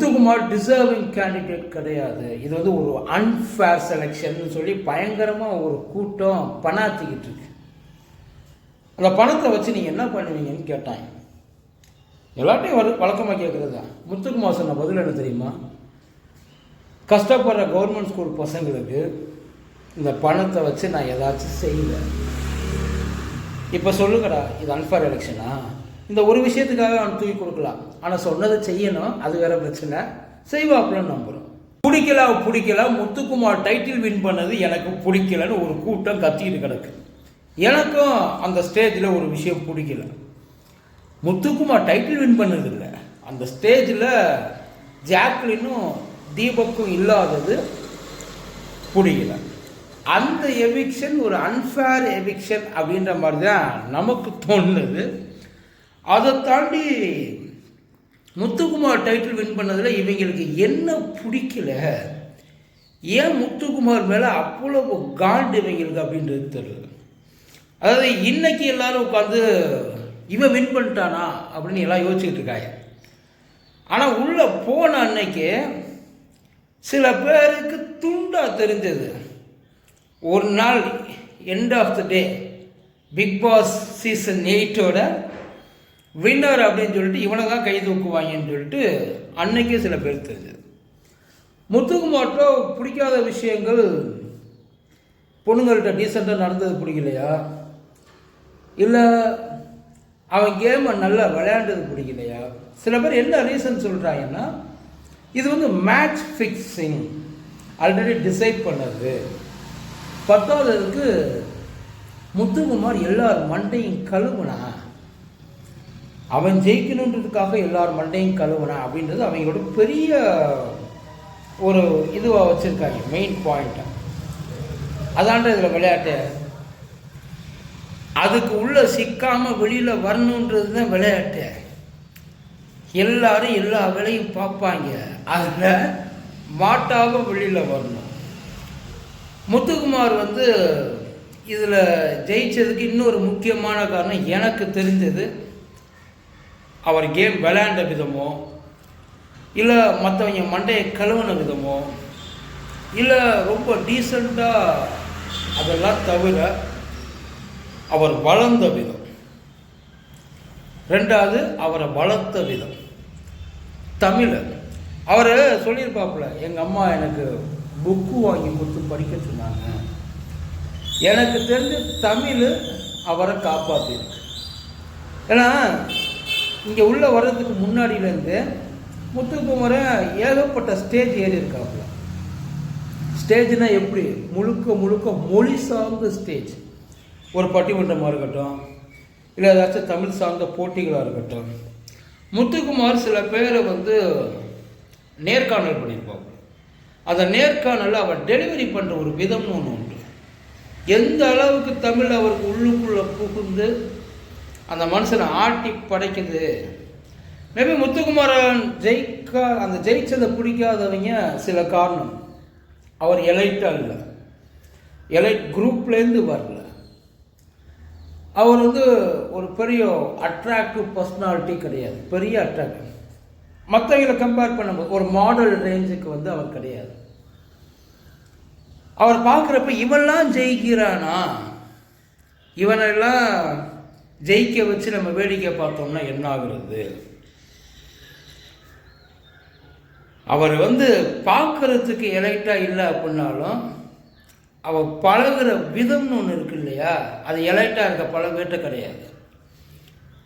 Muthukumar deserving candidate கிடையாது. இது வந்து ஒரு அன்ஃபேர் செலெக்ஷன் சொல்லி பயங்கரமாக ஒரு கூட்டம் பணாத்திக்கிட்டு இருக்கு. அந்த பணத்தை வச்சு நீங்கள் என்ன பண்ணுவீங்கன்னு கேட்டாங்க. எல்லாத்தையும் வரு வழக்கமாக கேட்குறது தான் முத்துக்குமார் சொன்ன பதில் என்ன தெரியுமா? கஷ்டப்படுற கவர்மெண்ட் ஸ்கூல் பசங்களுக்கு இந்த பணத்தை வச்சு நான் ஏதாச்சும் செய்யல இப்போ சொல்லுங்கடா இது அன்ஃபேர் எலெக்ஷனா இந்த ஒரு விஷயத்துக்காக அவன் தூக்கி கொடுக்கலாம். ஆனால் சொன்னதை செய்யணும் அது வேற பிரச்சனை. செய்வாப்புலன்னு நம்புகிறோம் பிடிக்கல பிடிக்கல முத்துக்குமார் டைட்டில் வின் பண்ணது எனக்கு பிடிக்கலன்னு ஒரு கூட்டம் கத்திக்கிட்டு கிடக்கு. எனக்கும் அந்த ஸ்டேஜில் ஒரு விஷயம் பிடிக்கல. முத்துக்குமார் டைட்டில் வின் பண்ணதில்லை அந்த ஸ்டேஜில் ஜாக்லினும் தீபக்கும் இல்லாதது பிடிக்கல. அந்த எவிக்ஷன் ஒரு அன்ஃபேர் எவிக்ஷன் அப்படின்ற மாதிரி தான் நமக்கு தோணுது. அதை தாண்டி முத்துக்குமார் டைட்டில் வின் பண்ணதில் இவங்களுக்கு என்ன பிடிக்கல? ஏன் முத்துக்குமார் மேலே அவ்வளவு காண்டு இவங்களுக்கு அப்படின்றது தெரியல. அதாவது இன்னைக்கு எல்லாரும் உட்காந்து இவன் வின் பண்ணிட்டானா? அப்படின்னு எல்லாம் யோசிச்சுட்டு இருக்காங்க. ஆனால் உள்ளே போன அன்னைக்கு சில பேருக்கு துண்டாக தெரிஞ்சது. ஒரு நாள் end of the day Bigg Boss season எயிட்டோட winner அப்படின்னு சொல்லிட்டு இவனை தான் கை தூக்குவாங்கன்னு சொல்லிட்டு அன்னைக்கே சில பேர் தெரிஞ்சது. முத்துக்குமார்ட்டோ பிடிக்காத விஷயங்கள் பொண்ணுங்கள்கிட்ட டீசெண்டாக நடந்தது பிடிக்கலையா? இல்லை அவன் கேமை நல்லா விளையாண்டது பிடிக்கலையா? சில பேர் என்ன ரீசன் சொல்கிறாங்கன்னா இது வந்து மேட்ச் ஃபிக்ஸிங் ஆல்ரெடி டிசைட் பண்ணது. பத்தாவதுக்கு முத்துக்குமார் எல்லார் மண்டையும் கழுவுனா அவன் ஜெயிக்கணுன்றதுக்காக எல்லார் மண்டையும் கழுவுனா அப்படின்றது அவங்களோட பெரிய ஒரு இதுவாக வச்சுருக்காங்க மெயின் பாயிண்ட்டை அதான்ற இதில் விளையாட்டு. அதுக்கு உள்ள சிக்காமல் வெளியில் வரணுன்றது தான் விளையாட்டு. எல்லாரும் எல்லா வேலையும் பார்ப்பாங்க. அதில் மாட்டாக வெளியில் வரணும். முத்துக்குமார் வந்து இதில் ஜெயிச்சதுக்கு இன்னொரு முக்கியமான காரணம் எனக்கு தெரிஞ்சது. அவர் கேம் விளையாண்ட விதமோ இல்லை மற்றவங்க மண்டையை கழுவுன விதமோ இல்லை ரொம்ப டீசெண்டாக அதெல்லாம் தவிர அவர் வளர்ந்த விதம். ரெண்டாவது அவரை வளர்த்த விதம். தமிழர். அவர் சொல்லியிருப்பாப்புல எங்கள் அம்மா எனக்கு புக்கு வாங்கி கொடுத்து படிக்க சொன்னாங்க. எனக்கு தெரிஞ்ச தமிழ் அவரை காப்பாற்றிருக்கு ஏன்னா இங்கே உள்ளே வர்றதுக்கு முன்னாடியிலேருந்து முத்துக்குமரை ஏகப்பட்ட ஸ்டேஜ் ஏறி இருக்காப்புல. ஸ்டேஜ்னால் எப்படி? முழுக்க முழுக்க மொழி சார்ந்த ஸ்டேஜ் ஒரு பட்டிமன்றமாக இருக்கட்டும் இல்லை ஏதாச்சும் தமிழ் சார்ந்த போட்டிகளாக இருக்கட்டும். முத்துக்குமார் சில பேரை வந்து நேர்காணல் பண்ணியிருப்பாங்க. அந்த நேர்காணலில் அவர் டெலிவரி பண்ணுற ஒரு விதம்னு ஒன்று உண்டு. எந்த அளவுக்கு தமிழ் அவருக்கு உள்ளுக்குள்ளே புகுந்து அந்த மனுஷனை ஆட்டி படைக்குது. மேபி முத்துக்குமாரன் ஜெயிக்க அந்த ஜெயிச்சதை பிடிக்காதவங்க சில காரணம். அவர் எலைட்டாக இல்லை. எலைட் குரூப்லேருந்து வரல. அவர் வந்து ஒரு பெரிய அட்ராக்டிவ் பர்சனாலிட்டி கிடையாது. பெரிய அட்ராக்டிவ் மற்றவங்களை கம்பேர் பண்ணும்போது ஒரு மாடல் ரேஞ்சுக்கு வந்து அவர் கிடையாது. அவர் பார்க்குறப்ப இவெல்லாம் ஜெயிக்கிறானா? இவனெல்லாம் ஜெயிக்க வச்சு நம்ம வேடிக்கை பார்த்தோம்னா என்ன ஆகுறது? அவர் வந்து பார்க்கறதுக்கு எலைட்டாக இல்லை அப்படின்னாலும் அவள் பழகிற விதம்னு ஒன்று இருக்கு இல்லையா? அது எலைட்டாக இருக்க பழகிட்ட கிடையாது.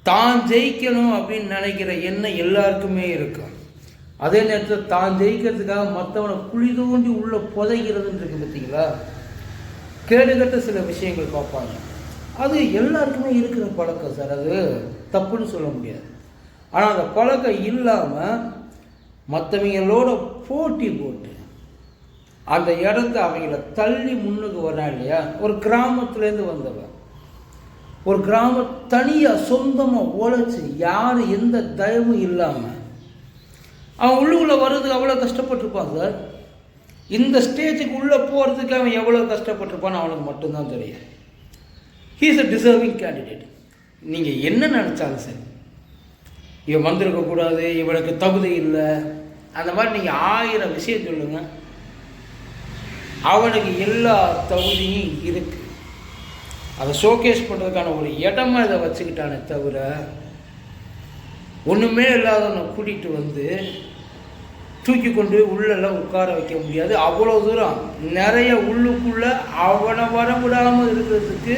தான் ஜெயிக்கணும் அப்படின்னு நினைக்கிற எண்ணம் எல்லாருக்குமே இருக்கும். அதே நேரத்தில் தான் ஜெயிக்கிறதுக்காக மற்றவனை குழி தோண்டி உள்ளே புதைக்கிறதுன்னு இருக்கு பார்த்தீங்களா கேடுகட்ட சில விஷயங்கள் பார்ப்பாங்க. அது எல்லாருக்குமே இருக்கிற பழக்கம் சார் அது தப்புன்னு சொல்ல முடியாது. ஆனால் அந்த பழக்கம் இல்லாமல் மற்றவங்களோட போட்டி போட்டு அந்த இடத்த அவங்கள தள்ளி முன்னுக்கு வரான் இல்லையா? ஒரு கிராமத்துலேருந்து வந்தவன் ஒரு கிராம தனியாக சொந்தமாக உழைச்சி யார் எந்த தயவும் இல்லாமல் அவன் உள்ளுக்குள்ளே வர்றதுக்கு அவ்வளோ கஷ்டப்பட்டிருப்பான் சார். இந்த ஸ்டேஜுக்கு உள்ளே போகிறதுக்கு அவன் எவ்வளோ கஷ்டப்பட்டிருப்பான்னு அவனுக்கு மட்டும்தான் தெரியும். ஹீஸ் அ டிசர்விங் கேண்டிடேட் நீங்கள் என்ன நினச்சாலும் சரி. இவன் வந்திருக்கக்கூடாது இவனுக்கு தகுதி இல்லை. அந்த மாதிரி நீங்கள் ஆயிரம் விஷயம் சொல்லுங்க. அவனுக்கு எல்லா தகுதியும் இருக்கு. அதை ஷோகேஸ் பண்ணுறதுக்கான ஒரு இடமா இதை வச்சுக்கிட்டானே தவிர ஒன்றுமே இல்லாதவனை கூட்டிகிட்டு வந்து தூக்கி கொண்டு உள்ளெல்லாம் உட்கார வைக்க முடியாது. அவ்வளோ தூரம் நிறைய உள்ளுக்குள்ளே அவனை வர விடாமல் இருக்கிறதுக்கு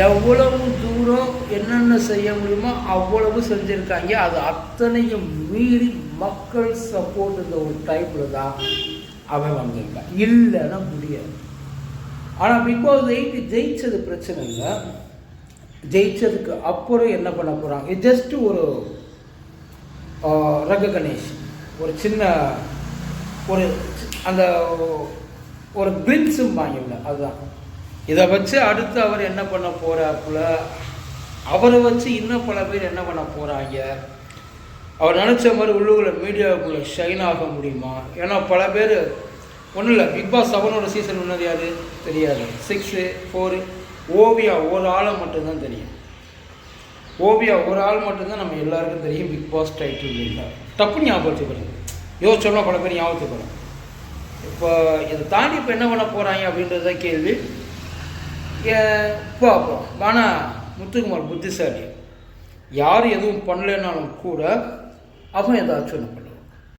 எவ்வளவு தூரம் என்னென்ன செய்ய முடியுமோ அவ்வளவு செஞ்சுருக்காங்க. அது அத்தனையும் மீறி மக்கள் சப்போர்ட் இந்த ஒரு டைப்பில் தான் அவன் வந்திருக்கான். இல்லைன்னா முடியாது. ஆனால் பிகாஸ் எயிட் ஜெயிச்சது பிரச்சனை இல்லை. ஜெயிச்சதுக்கு அப்புறம் என்ன பண்ண போகிறாங்க இது ஜஸ்ட் ஒரு ரெகக்னேஷன் ஒரு சின்ன ஒரு அந்த ஒரு கிளிம்ஸும் வாங்கிவிட அதுதான். இதை வச்சு அடுத்து அவர் என்ன பண்ண போகிறாப்புல அவரை வச்சு இன்னும் பல பேர் என்ன பண்ண போகிறாங்க அவர் நினச்ச மாதிரி உள்ளுக்குள்ள மீடியாவுக்குள்ளே ஷைன் ஆக முடியுமா? ஏன்னா பல பேர் ஒன்றும் இல்லை பிக் பாஸ் செவனோட சீசன் ஒன்றது யாரு? தெரியாது. சிக்ஸு ஃபோரு ஓவியா ஒரு ஆளை மட்டும்தான் தெரியும். ஓவியா ஒரு ஆள் மட்டும்தான் நம்ம எல்லாருக்கும் தெரியும் பிக் பாஸ் டைட்டில் இல்லை டப்பு ஞாபகத்துக்கிறது யோசிச்சோம்னா பல பேர் ஞாபகத்துக்கிறோம் இப்போ இதை தாண்டி இப்போ என்ன பண்ண போகிறாங்க அப்படின்றத கேள்வி. பார்ப்போம் ஆனால் முத்துக்குமார் புத்திசாலி. யார் எதுவும் பண்ணலைன்னாலும் கூட அவன் ஏதாச்சும் ஒன்று